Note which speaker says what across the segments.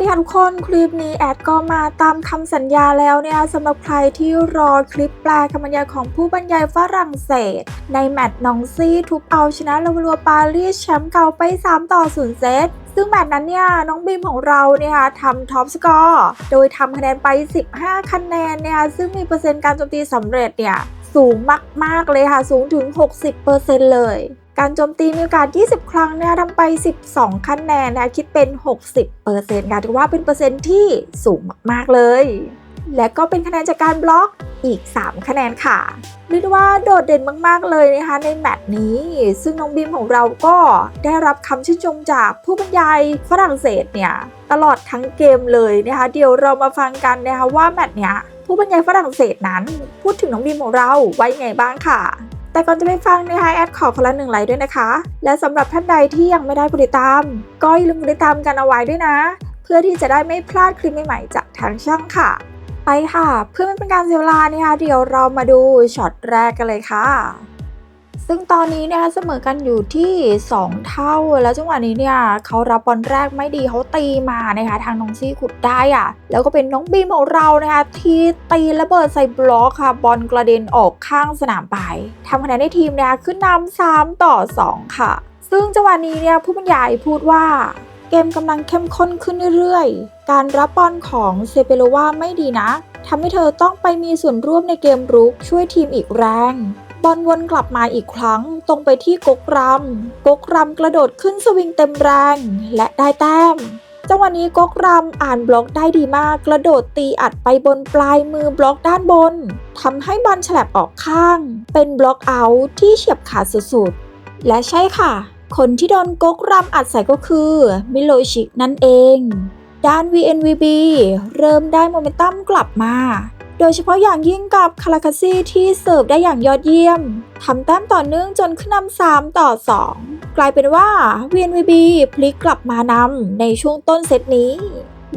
Speaker 1: ดีค่ะทุกคนคลิปนี้แอดก็มาตามคำสัญญาแล้วเนี่ยสำหรับใครที่รอคลิปแปลคำบรรยายของผู้บรรยายฝรั่งเศส ในแมตช์นองซี่ทุบเอาชนะลาวลัวปารีสแชมป์เก่าไป 3 ต่อ0เซตซึ่งแมตช์นั้นเนี่ยน้องบีมของเราเนี่ยค่ะทำท็อปสกอร์โดยทำคะแนนไป 15 คะแนนเนี่ยซึ่งมีเปอร์เซ็นต์การโจมตีสำเร็จเนี่ยสูงมาก ๆ เลยค่ะ สูงถึง 60%เลย การโจมตีมีโอกาส 20 ครั้งเนี่ยทำไป 12 คะแนนนะคะคิดเป็น 60%ค่ะถือว่าเป็นเปอร์เซ็นต์ที่สูงมากๆเลย และก็เป็นคะแนนจากการบล็อกอีก 3 คะแนนค่ะเรียกว่าโดดเด่นมากๆเลยนะคะในแมตช์นี้ ซึ่งน้องบีมของเราก็ได้รับคำชื่นชมจากผู้บรรยายฝรั่งเศสเนี่ยตลอดทั้งเกมเลยนะคะ เดี๋ยวเรามาฟังกันนะคะว่าแมตช์เนี้ยผู้บรรยายฝรั่งเศสนั้น พูดถึงน้องบีมของเราไว้ไงบ้างค่ะ แต่ก่อนจะไปฟังนะคะแอดขอคนละหนึ่งไลค์ด้วยนะคะ และสำหรับท่านใดที่ยังไม่ได้กดติดตาม ก็อย่าลืมกดติดตามกันเอาไว้ด้วยนะ เพื่อที่จะได้ไม่พลาดคลิปใหม่ๆจากทางช่องค่ะ ไปค่ะ เพื่อไม่เป็นการเสียเวลานะคะเดี๋ยวเรามาดูช็อตแรกกันเลยค่ะ ซึ่งตอนนี้เนี่ยเสมอกันอยู่ที่ 2 เท่า แล้วจังหวะนี้เนี่ยเขารับบอลแรกไม่ดีเขาตีมานะคะ ทางน้องซี่ขุดได้อะแล้วก็เป็นน้องบีมของเรานะคะที่ตีระเบิดใส่บล็อกค่ะบอลกระเด็นออกข้างสนามไปทำคะแนนให้ทีมเนี่ยขึ้นนำ3ต่อ 2 ค่ะ ซึ่งจังหวะนี้เนี่ยผู้บรรยายพูดว่าเกมกำลังเข้มข้นขึ้นเรื่อยๆ การรับบอลของเซเปโลวาไม่ดีนะทำให้เธอต้องไปมีส่วนร่วมในเกมรุกช่วยทีมอีกแรง บอลวนกลับมาอีกครั้ง ตรงไปที่กกรำกกรำกระโดดขึ้นสวิงเต็มแรง และได้แต้มจังหวะนี้กกรำอ่านบล็อกได้ดีมาก กระโดดตีอัดไปบนปลายมือบล็อกด้านบนทำให้บอลฉลับออกข้าง เป็นบล็อกเอาท์ที่เฉียบขาดสุดๆ และใช่ค่ะ คนที่โดนกกรำอัดใส่ก็คือมิโลชิกนั่นเอง ด้าน VNVB เริ่มได้โมเมนตัมกลับมา โดยเฉพาะอย่างยิ่งกับคาราคาซี่ที่เสิร์ฟได้อย่างยอดเยี่ยมทำแต้มต่อเนื่องจนขึ้นนำ3ต่อ 2 กลายเป็นว่า VNVB พลิกกลับมานำในช่วงต้นเซตนี้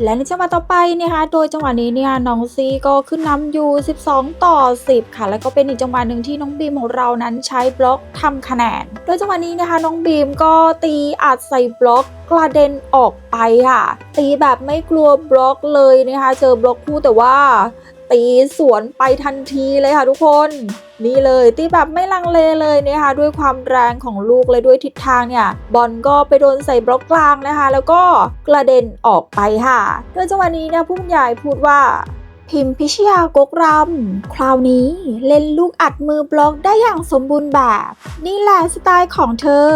Speaker 1: และในจังหวะต่อไปนะคะโดยจังหวะนี้เนี่ยน้องซีก็ขึ้นนำอยู่ 12 ต่อ 10 ค่ะ แล้วก็เป็นอีกจังหวะหนึ่งที่น้องบีมของเรานั้นใช้บล็อกทำคะแนน โดยจังหวะนี้นะคะน้องบีมก็ตีอัดใส่บล็อกกระเด็นออกไปค่ะ ตีแบบไม่กลัวบล็อกเลยนะคะ เจอบล็อกคู่แต่ว่า ตีสวนไปทันทีเลยค่ะทุกคน นี่เลยตีแบบไม่ลังเลเลยนะคะด้วยความแรงของลูกและด้วยทิศทางเนี่ยบอลก็ไปโดนใส่บล็อกกลางนะคะ แล้วก็กระเด็นออกไปค่ะโดยจังหวะนี้เนี่ยผู้ใหญ่พูดว่า พิมพิชยากกรำ คราวนี้เล่นลูกอัดมือบล็อกได้อย่างสมบูรณ์แบบ นี่แหละสไตล์ของเธอ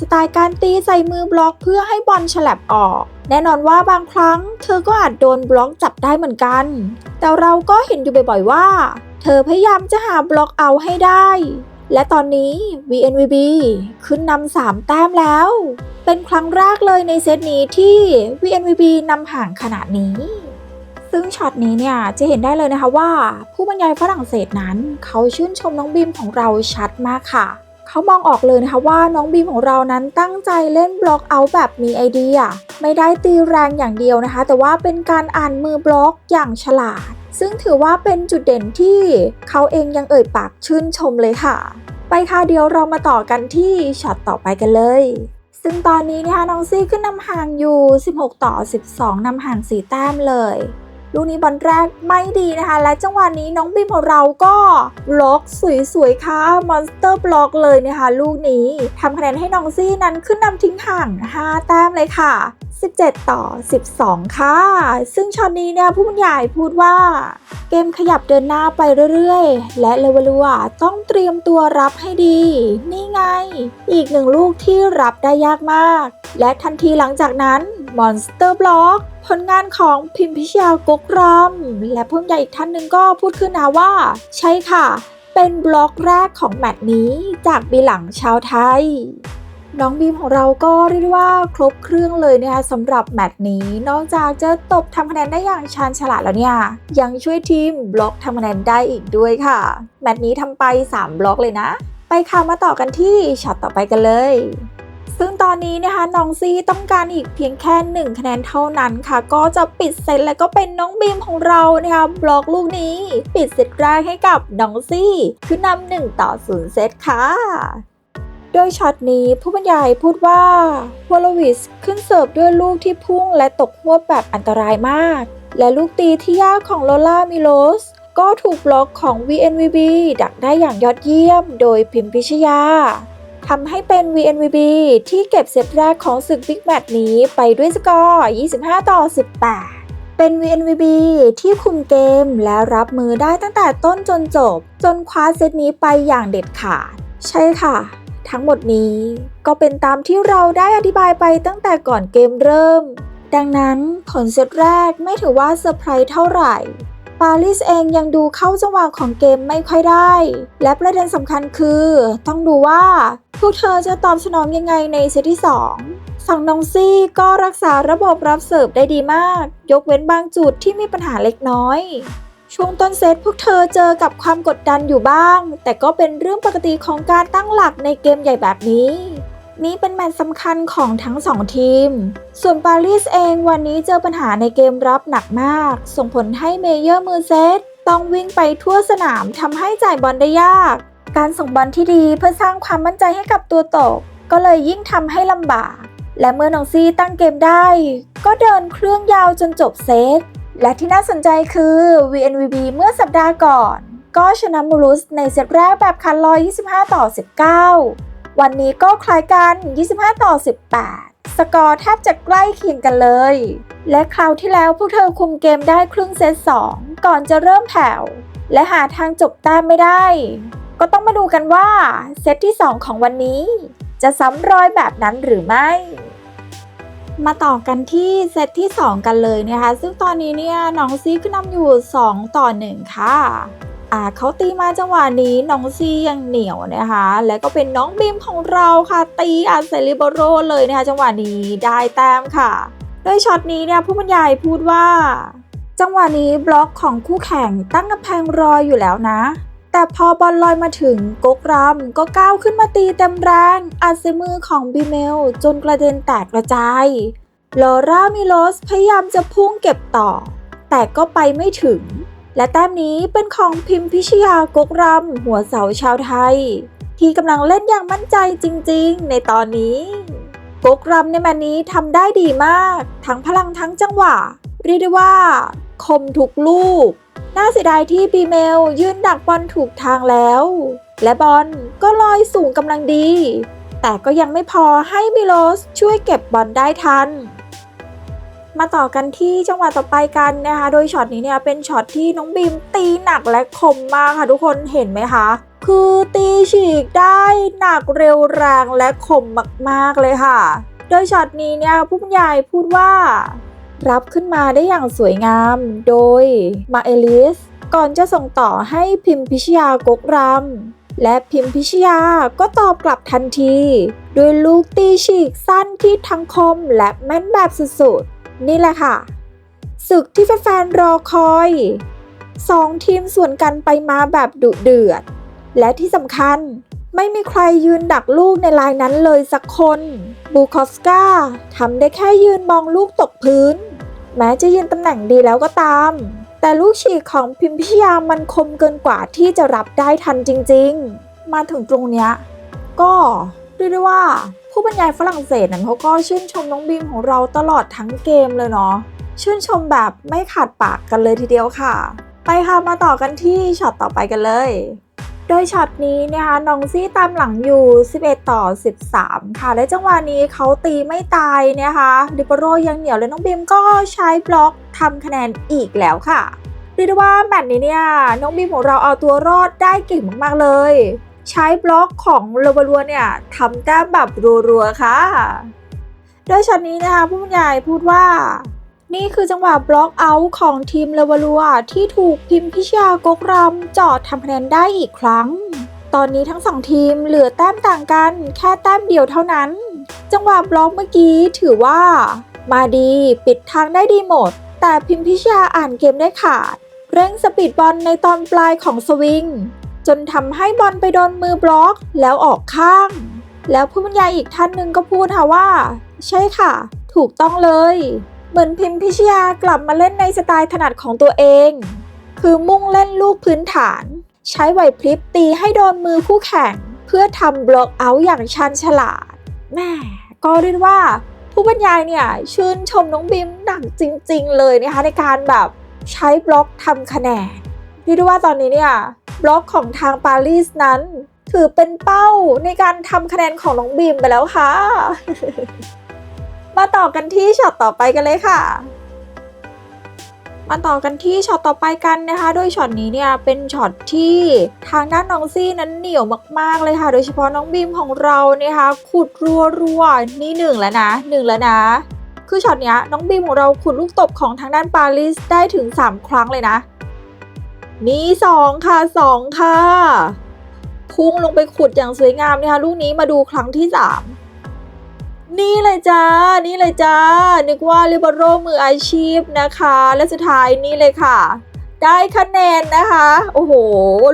Speaker 1: สไตล์การตีใส่มือบล็อกเพื่อให้บอลฉลับออก แน่นอนว่าบางครั้ง เธอก็อาจโดนบล็อกจับได้เหมือนกัน แต่เราก็เห็นอยู่บ่อยๆว่า เธอพยายามจะหาบล็อกเอาให้ได้ และตอนนี้ VNVB ขึ้นนำ3แต้มแล้ว เป็นครั้งแรกเลยในเซตนี้ที่ VNVB นำห่างขนาดนี้ ซึ่งช็อตนี้เนี่ยจะเห็นได้เลยนะคะว่า ผู้บรรยายฝรั่งเศสนั้น เขาชื่นชมน้องบีมของเราชัดมากค่ะ เขามองออกเลยนะคะว่าน้องบีมของเรานั้นตั้งใจเล่นบล็อกเอาแบบมีไอเดีย ไม่ได้ตีแรงอย่างเดียวนะคะ แต่ว่าเป็นการอ่านมือบล็อกอย่างฉลาด ซึ่งถือว่าเป็นจุดเด่นที่เขาเองยังเอ่ยปากชื่นชมเลยค่ะ ไปค่ะเดี๋ยวเรามาต่อกันที่ช็อตต่อไปกันเลยซึ่งตอนนี้นะคะน้องซี่ขึ้นนำห่างอยู่ 16 ต่อ 12นำห่าง 4 แต้มเลย ลูกนี้บอลแรกไม่ดีนะคะ และจังหวะนี้น้องบีมของเราก็บล็อกสวยๆค่ะมอนสเตอร์บล็อกเลยนะคะ ลูกนี้ทำคะแนนให้น้องซี่นั้นขึ้นนำทิ้งห่าง 5 แต้มเลยค่ะ 17 ต่อ 12 ค่ะ ซึ่งช็อตนี้เนี่ยผู้บรรยายพูดว่า เกมขยับเดินหน้าไปเรื่อยๆ และเลเวลัวต้องเตรียมตัวรับให้ดี นี่ไง อีกหนึ่งลูกที่รับได้ยากมาก และทันทีหลังจากนั้นมอนสเตอร์บล็อกผลงานของพิมพิชยากกรำและผู้บรรยายอีกท่านหนึ่งก็พูดขึ้นนะว่า ใช่ค่ะ เป็นบล็อกแรกของแมตช์นี้จากบีหลังชาวไทย น้องบีมของเราก็เรียกได้ว่าครบเครื่องเลยนะคะสำหรับแมตช์นี้ นอกจากจะตบทำคะแนนได้อย่างชาญฉลาดแล้วเนี่ย ยังช่วยทีมบล็อกทำคะแนนได้อีกด้วยค่ะ แมตช์นี้ทำไป 3 บล็อกเลยนะ ไปค่ะมาต่อกันที่ช็อตต่อไปกันเลย ซึ่งตอนนี้นะคะน้องซีต้องการอีกเพียงแค่ 1 คะแนนเท่านั้นค่ะ ก็จะปิดเซตและก็เป็นน้องบีมของเรานะคะบล็อกลูกนี้ ปิดเซตแรกให้กับน้องซี่คือนำหนึ่งต่อศูนย์เซตค่ะโดยช็อตนี้ผู้บรรยายพูดว่าวอลวิสขึ้นเสิร์ฟด้วยลูกที่พุ่งและตกหัวแบบอันตรายมาก และลูกตีที่ยากของโลล่ามิโลส ก็ถูกบล็อกของ VNVB ดักได้อย่างยอดเยี่ยมโดยพิมพิชยา ทำให้เป็น VNVB ที่เก็บเซตแรกของศึกบิ๊กแมตช์นี้ไปด้วยสกอร์ 25 ต่อ 18 เป็น VNVB ที่คุมเกมและรับมือได้ตั้งแต่ต้นจนจบ จนคว้าเซตนี้ไปอย่างเด็ดขาด ใช่ค่ะ ทั้งหมดนี้ก็เป็นตามที่เราได้อธิบายไปตั้งแต่ก่อนเกมเริ่ม ดังนั้นผลเซตแรกไม่ถือว่าเซอร์ไพรส์เท่าไหร่ปารีสเองยังดูเข้าจังหวะของเกมไม่ค่อยได้ และประเด็นสำคัญคือ ต้องดูว่า พวกเธอจะตอบสนองยังไงในเซตที่ 2 ฝั่งนองซี่ก็รักษาระบบรับเสิร์ฟได้ดีมาก ยกเว้นบางจุดที่มีปัญหาเล็กน้อย ช่วงต้นเซตพวกเธอเจอกับความกดดันอยู่บ้าง แต่ก็เป็นเรื่องปกติของการตั้งหลักในเกมใหญ่แบบนี้นี่เป็นแมตช์สำคัญของทั้งสองทีม ส่วนปารีสเองวันนี้เจอปัญหาในเกมรับหนักมาก ส่งผลให้เมเยอร์มือเซตต้องวิ่งไปทั่วสนามทำให้จ่ายบอลได้ยาก การส่งบอลที่ดีเพื่อสร้างความมั่นใจให้กับตัวตก ก็เลยยิ่งทำให้ลำบาก และเมื่อน้องซี่ตั้งเกมได้ ก็เดินเครื่องยาวจนจบเซต และที่น่าสนใจคือ VNVB เมื่อสัปดาห์ก่อน ก็ชนะมูรุสในเซตแรกแบบคันลอย25 ต่อ 19 วันนี้ก็คล้ายกัน 25 ต่อ 18 สกอร์แทบจะใกล้เคียงกันเลย และคราวที่แล้วพวกเธอคุมเกมได้ครึ่งเซต2ก่อนจะเริ่มแผ่วและหาทางจบแต้มไม่ได้ ก็ต้องมาดูกันว่าเซตที่ 2 ของวันนี้ จะซ้ำรอยแบบนั้นหรือไม่ มาต่อกันที่เซตที่ 2 กันเลยนะคะ ซึ่งตอนนี้เนี่ยน้องซีขึ้นนำอยู่ 2 ต่อ 1 ค่ะอ่าเขาตีมาจังหวะนี้น้องซียังเหนียวนะคะ และก็เป็นน้องบีมของเราค่ะ ตีอาเซลิโบโรเลยนะคะ จังหวะนี้ได้แต้มค่ะ โดยช็อตนี้เนี่ยผู้บรรยายพูดว่า จังหวะนี้บล็อกของคู่แข่งตั้งกำแพงรออยู่แล้วนะ แต่พอบอลลอยมาถึงกกรำก็ก้าวขึ้นมาตีเต็มแรงอัดใส่มือของบีเมลจนกระเด็นแตกกระจายลอร่ามิโลสพยายามจะพุ่งเก็บต่อ แต่ก็ไปไม่ถึง และแต้มนี้เป็นของพิมพิชยากกรำหัวเสาชาวไทย ที่กำลังเล่นอย่างมั่นใจจริงๆ ในตอนนี้ กกรำในแมตช์นี้ทำได้ดีมาก ทั้งพลังทั้งจังหวะ เรียกได้ว่า คมทุกลูก น่าเสียดายที่บีเมลยืนดักบอลถูกทางแล้ว และบอลก็ลอยสูงกำลังดี แต่ก็ยังไม่พอให้มิโลสช่วยเก็บบอลได้ทัน มาต่อกันที่จังหวะต่อไปกันนะคะ โดยช็อตนี้เนี่ยเป็นช็อตที่น้องบีมตีหนักและคมมากค่ะทุกคนเห็นไหมคะ คือตีฉีกได้หนักเร็วแรงและคมมากๆเลยค่ะ โดยช็อตนี้เนี่ยผู้บรรยายพูดว่า รับขึ้นมาได้อย่างสวยงามโดยมาเอลิส ก่อนจะส่งต่อให้พิมพิชยากกรำและพิมพิชยาก็ตอบกลับทันที ด้วยลูกตีฉีกสั้นที่ทั้งคมและแม่นแบบสุดๆ นี่แหละค่ะ ศึกที่แฟนๆรอคอยสองทีมส่วนกันไปมาแบบดุเดือด และที่สำคัญ ไม่มีใครยืนดักลูกในลายนั้นเลยสักคน บูคอฟสกาทำได้แค่ยืนมองลูกตกพื้น แม้จะยืนตำแหน่งดีแล้วก็ตาม แต่ลูกฉีกของพิมพิยามันคมเกินกว่าที่จะรับได้ทันจริง ๆ มาถึงตรงเนี้ยก็เรียกได้ว่าผู้บรรยายฝรั่งเศสนั้นเขาก็ชื่นชมน้องบีมของเราตลอดทั้งเกมเลยเนาะชื่นชมแบบไม่ขาดปากกันเลยทีเดียวค่ะ ไปค่ะมาต่อกันที่ช็อตต่อไปกันเลย โดยช็อตนี้นะคะน้องซี่ตามหลังอยู่ 11 ต่อ 13 ค่ะ และจังหวะนี้เขาตีไม่ตายนะคะดิปโรยังเหนียวและน้องบีมก็ใช้บล็อกทำคะแนนอีกแล้วค่ะเรียกได้ว่าแมตช์นี้เนี่ยน้องบีมของเราเอาตัวรอดได้เก่งมากๆเลย ใช้บล็อกของโลบรัวเนี่ยทำแต้มแบบรัวๆค่ะ โดยช็อตนี้นะคะผู้บรรยายพูดว่า นี่คือจังหวะบล็อกเอาท์ของทีมเลวาลัวที่ถูกพิมพิชยากกรำจอดทำคะแนนได้อีกครั้ง ตอนนี้ทั้งสองทีมเหลือแต้มต่างกันแค่แต้มเดียวเท่านั้น จังหวะบล็อกเมื่อกี้ถือว่า มาดีปิดทางได้ดีหมด แต่พิมพิชยาอ่านเกมได้ขาด เร่งสปีดบอลในตอนปลายของสวิง จนทำให้บอลไปโดนมือบล็อกแล้วออกข้าง แล้วผู้บรรยายอีกท่านหนึ่งก็พูดค่ะว่า ใช่ค่ะ ถูกต้องเลย เหมือนพิมพิชยากลับมาเล่นในสไตล์ถนัดของตัวเอง คือมุ่งเล่นลูกพื้นฐาน ใช้ไหวพริบตีให้โดนมือคู่แข่ง เพื่อทำบล็อกเอาท์อย่างชันฉลาดแม่ก็เรียกว่าผู้บรรยายเนี่ยชื่นชมน้องบิมหนักจริง ๆ เลยนะคะในการแบบใช้บล็อกทำคะแนนเรียกได้ว่าตอนนี้เนี่ยบล็อกของทางปารีสนั้น ถือเป็นเป้าในการทำคะแนนของน้องบีมไปแล้วค่ะ มาต่อกันที่ช็อตต่อไปกันเลยค่ะ มาต่อกันที่ช็อตต่อไปกันนะคะ โดยช็อตนี้เนี่ยเป็นช็อตที่ทางด้านน้องซี่นั้นเหนียวมากๆเลยค่ะ โดยเฉพาะน้องบีมของเราเนี่ยค่ะขุดรัวๆนี่หนึ่งแล้วนะหนึ่งแล้วนะคือช็อตเนี้ยน้องบีมของเราขุดลูกตบของทางด้านปารีสได้ถึง 3 ครั้งเลยนะ นี่สองค่ะสองค่ะ พุ่งลงไปขุดอย่างสวยงามนะคะลูกนี้มาดูครั้งที่สาม นี่เลยจ้า นี่เลยจ้า นึกว่าลิเบโรมืออาชีพนะคะ และสุดท้ายนี่เลยค่ะ ได้คะแนนนะคะ โอ้โห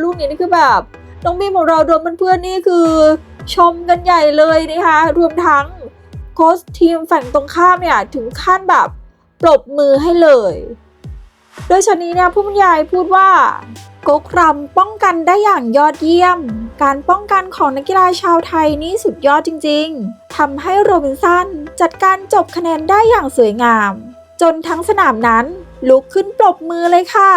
Speaker 1: ลูกนี้นี่คือแบบ น้องบีมของเราโดนเพื่อนๆนี่คือ ชมกันใหญ่เลยนะคะ รวมทั้งโค้ชทีมฝั่งตรงข้ามเนี่ย ถึงขั้นแบบปรบมือให้เลย โดยชนนี้เนี่ยผู้บรรยายพูดว่า โกรัมป้องกันได้อย่างยอดเยี่ยม การป้องกันของนักกีฬาชาวไทยนี่สุดยอดจริงๆทำให้โรบินสันจัดการจบคะแนนได้อย่างสวยงาม จนทั้งสนามนั้นลุกขึ้นปรบมือเลยค่ะ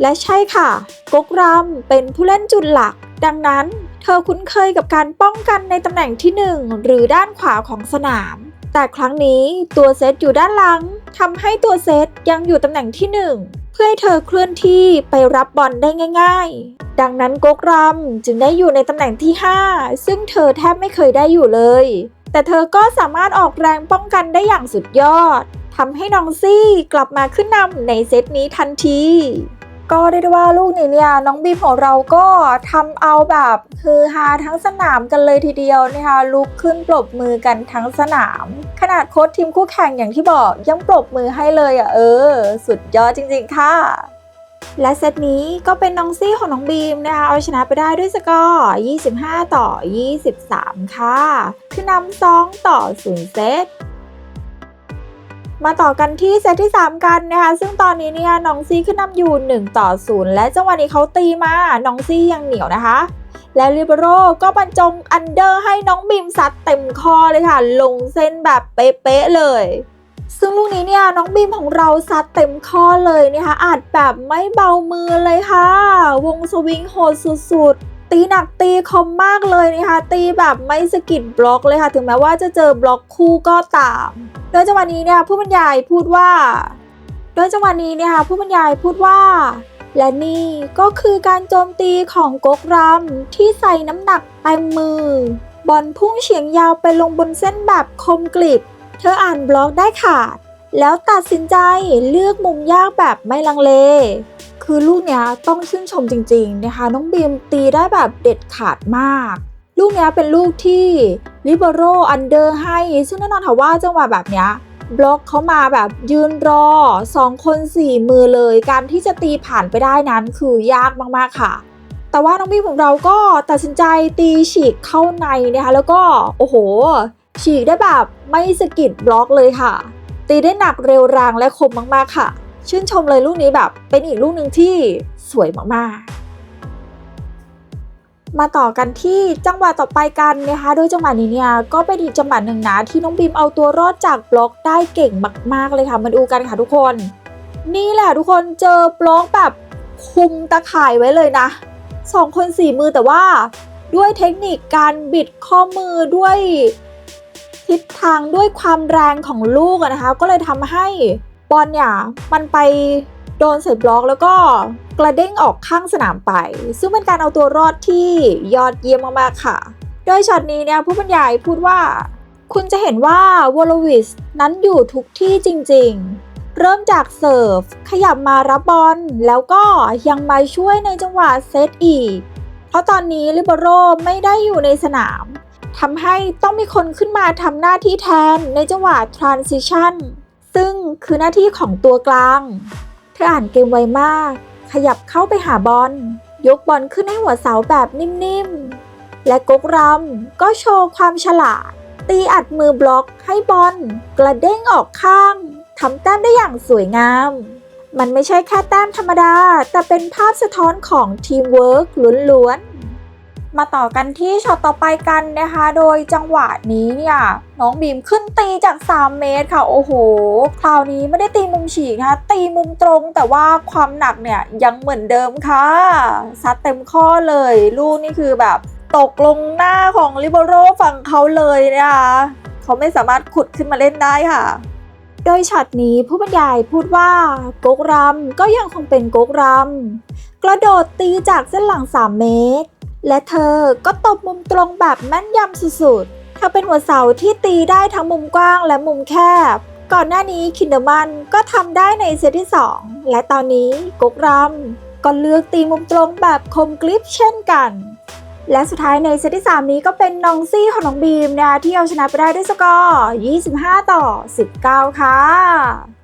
Speaker 1: และใช่ค่ะโกกรัมเป็นผู้เล่นจุดหลัก ดังนั้นเธอคุ้นเคยกับการป้องกันในตำแหน่งที่ 1 หรือด้านขวาของสนาม แต่ครั้งนี้ตัวเซตอยู่ด้านหลังทำให้ตัวเซตยังอยู่ตำแหน่งที่ 1 พื่อให้เธอเคลื่อนที่ไปรับบอลได้ง่าย ๆ ดังนั้นโกกรัมจึงได้อยู่ในตำแหน่งที่ 5 ซึ่งเธอแทบไม่เคยได้อยู่เลย แต่เธอก็สามารถออกแรงป้องกันได้อย่างสุดยอดทำให้น้องซี่กลับมาขึ้นนำในเซตนี้ทันที ก็ได้ได้ว่าลูกนี้เนี่ยน้องบีมของเราก็ทำเอาแบบคือฮาทั้งสนามกันเลยทีเดียวนะคะลุกขึ้นปรบมือกันทั้งสนาม ขนาดโค้ชทีมคู่แข่งอย่างที่บอกยังปรบมือให้เลยอะเออ สุดยอดจริงๆค่ะและเซตนี้ก็เป็นน้องซี่ของน้องบีมนะคะเอาชนะไปได้ด้วยสกอร์25 ต่อ 23 ค่ะ คือนำ2ต่อ 0 เซต มาต่อกันที่เซตที่ 3 กันนะคะ ซึ่งตอนนี้เนี่ยน้องซี่ขึ้นนำอยู่ 1 ต่อ 0 และจังหวะนี้เขาตีมา น้องซี่ยังเหนียวนะคะ และลิเบโรก็บรรจงอันเดอร์ให้น้องบีมซัดเต็มคอเลยค่ะ ลงเส้นแบบเป๊ะๆเลย ซึ่งลูกนี้เนี่ยน้องบีมของเราซัดเต็มข้อเลยนะคะอาจแบบไม่เบามือเลยค่ะ วงสวิงโหดสุดๆ ตีหนักตีคมมากเลยนะคะตีแบบไม่สกิดบล็อกเลยค่ะ ถึงแม้ว่าจะเจอบล็อกคู่ก็ตามโดยจังหวะนี้เนี่ยผู้บรรยายพูดว่า โดยจังหวะนี้เนี่ยค่ะผู้บรรยายพูดว่า และนี่ก็คือการโจมตีของกกรัมที่ใส่น้ำหนักเต็มมือบอลพุ่งเฉียงยาวไปลงบนเส้นแบบคมกริบ เธออ่านบล็อกได้ขาด แล้วตัดสินใจเลือกมุมยากแบบไม่ลังเล คือลูกเนี้ยต้องชื่นชมจริง ๆ นะคะ น้องบีมตีได้แบบเด็ดขาดมาก ลูกเนี้ยเป็นลูกที่ลิเบโรอันเดอร์ให้ ซึ่งแน่นอนค่ะว่าจังหวะแบบเนี้ยบล็อกเขามาแบบยืนรอสองคนสี่มือเลย การที่จะตีผ่านไปได้นั้นคือยากมากๆค่ะ แต่ว่าน้องบีมของเราก็ตัดสินใจตีฉีกเข้าในนะคะ แล้วก็โอ้โห ฉีกได้แบบไม่สะกิดบล็อกเลยค่ะ ตีได้หนักเร็วแรงและคมมากๆค่ะ ชื่นชมเลยลูกนี้แบบเป็นอีกลูกหนึ่งที่สวยมากๆ มาต่อกันที่จังหวะต่อไปกันนะคะโดยจังหวะนี้เนี่ยก็เป็นอีกจังหวะหนึ่งนะที่น้องบีมเอาตัวรอดจากบล็อกได้เก่งมาก ๆเลยค่ะมาดูกันค่ะทุกคน นี่แหละทุกคนเจอบล็อกแบบคุมตะข่ายไว้เลยนะสองคนสี่มือแต่ว่าด้วยเทคนิคการบิดข้อมือด้วยทิศทางด้วยความแรงของลูกนะคะ ก็เลยทำให้ อลเนี่ยมันไปโดนใส่บล็อกแล้วก็กระเด้งออกข้างสนามไป ซึ่งเป็นการเอาตัวรอดที่ยอดเยี่ยมมากๆค่ะ โดยช็อตนี้เนี่ยผู้บรรยายพูดว่า คุณจะเห็นว่าวอลวิสนั้นอยู่ทุกที่จริงๆ เริ่มจากเสิร์ฟ ขยับมารับบอลแล้วก็ยังมาช่วยในจังหวะเซตอีก เพราะตอนนี้ลิเบโรไม่ได้อยู่ในสนามทำให้ต้องมีคนขึ้นมาทำหน้าที่แทนในจังหวะ transition ซึ่ ซึ่งคือหน้าที่ของตัวกลาง เธออ่านเกมไวมาก ขยับเข้าไปหาบอล ยกบอลขึ้นให้หัวเสาแบบนิ่มๆ และกกรำก็โชว์ความฉลาด ตีอัดมือบล็อกให้บอลกระเด้งออกข้างทำแต้มได้อย่างสวยงาม มันไม่ใช่แค่แต้มธรรมดา แต่เป็นภาพสะท้อนของทีมเวิร์กล้วนๆ มาต่อกันที่ช็อตต่อไปกันนะคะ โดยจังหวะนี้เนี่ยน้องบีมขึ้นตีจาก 3 เมตรค่ะ โอ้โห คราวนี้ไม่ได้ตีมุมฉีกนะคะตีมุมตรงแต่ว่าความหนักเนี่ยยังเหมือนเดิมค่ะซัดเต็มข้อเลยลูกนี่คือแบบตกลงหน้าของลิเบโรฝั่งเขาเลยนะคะเขาไม่สามารถขุดขึ้นมาเล่นได้ค่ะโดยช็อตนี้ผู้บรรยายพูดว่าโกกรำก็ยังคงเป็นโกกรำกระโดดตีจากเส้นหลัง 3 เมตร และเธอก็ตบมุมตรงแบบแม่นยำสุดๆ เธอเป็นหัวเสาที่ตีได้ทั้งมุมกว้างและมุมแคบ ก่อนหน้านี้คินเดอร์มันก็ทำได้ในเซตที่ 2 และตอนนี้กุกรำก็เลือกตีมุมตรงแบบคมกริบเช่นกัน และสุดท้ายในเซตที่ 3 นี้ก็เป็นนองซี่ของน้องบีมนะที่เอาชนะไปได้ด้วยสกอร์ 25 ต่อ 19 ค่ะ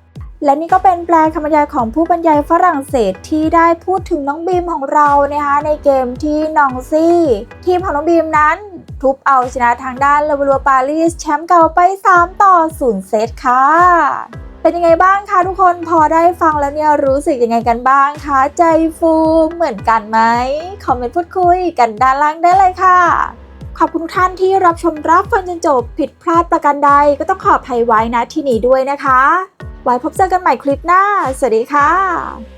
Speaker 1: และนี่ก็เป็นแปลคำบรรยายของผู้บรรยายฝรั่งเศสที่ได้พูดถึงน้องบีมของเรานะคะในเกมที่นองซี่ ทีมของน้องบีมนั้น ทุบเอาชนะทางด้านเลเวลัวปารีสแชมป์เก่าไป 3 ต่อ 0 เซตค่ะ เป็นยังไงบ้างคะทุกคนพอได้ฟังแล้วเนี่ยรู้สึกยังไงกันบ้างคะ ใจฟูเหมือนกันไหมคอมเมนต์พูดคุยกันด้านล่างได้เลยค่ะขอบคุณทุกท่านที่รับชมรับฟังจนจบผิดพลาดประการใดก็ต้องขออภัยไว้นะที่นี้ด้วยนะคะ ไว้พบเจอกันใหม่คลิปหน้า สวัสดีค่ะ